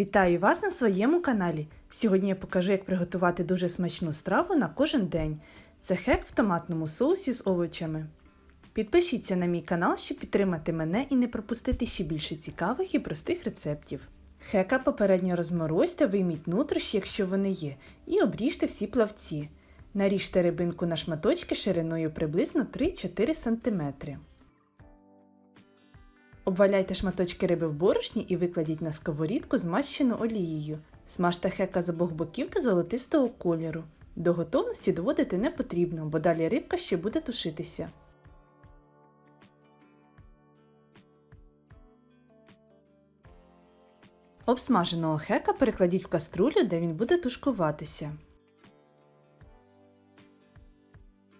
Вітаю вас на своєму каналі. Сьогодні я покажу, як приготувати дуже смачну страву на кожен день. Це хек в томатному соусі з овочами. Підпишіться на мій канал, щоб підтримати мене і не пропустити ще більше цікавих і простих рецептів. Хека попередньо розморозьте, вийміть нутрощі, якщо вони є, і обріжте всі плавці. Наріжте рибинку на шматочки шириною приблизно 3-4 см. Обваляйте шматочки риби в борошні і викладіть на сковорідку змащену олією. Смажте хека з обох боків до золотистого кольору. До готовності доводити не потрібно, бо далі рибка ще буде тушитися. Обсмаженого хека перекладіть в каструлю, де він буде тушкуватися.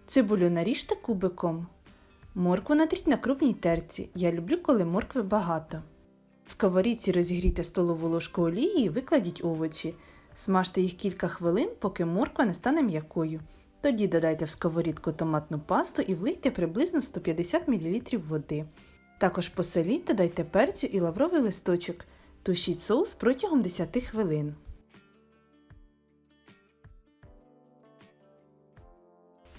Цибулю наріжте кубиком. Моркву натріть на крупній терці. Я люблю, коли моркви багато. В сковорідці розігрійте столову ложку олії і викладіть овочі. Смажте їх кілька хвилин, поки морква не стане м'якою. Тоді додайте в сковорідку томатну пасту і влийте приблизно 150 мл води. Також посоліть, додайте перцю і лавровий листочок. Тушіть соус протягом 10 хвилин.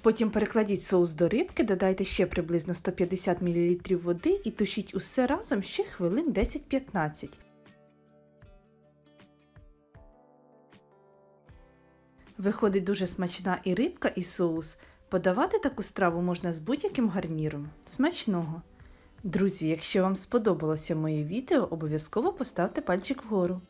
Потім перекладіть соус до рибки, додайте ще приблизно 150 мл води і тушіть усе разом ще хвилин 10-15. Виходить дуже смачна і рибка, і соус. Подавати таку страву можна з будь-яким гарніром. Смачного! Друзі, якщо вам сподобалося моє відео, обов'язково поставте пальчик вгору.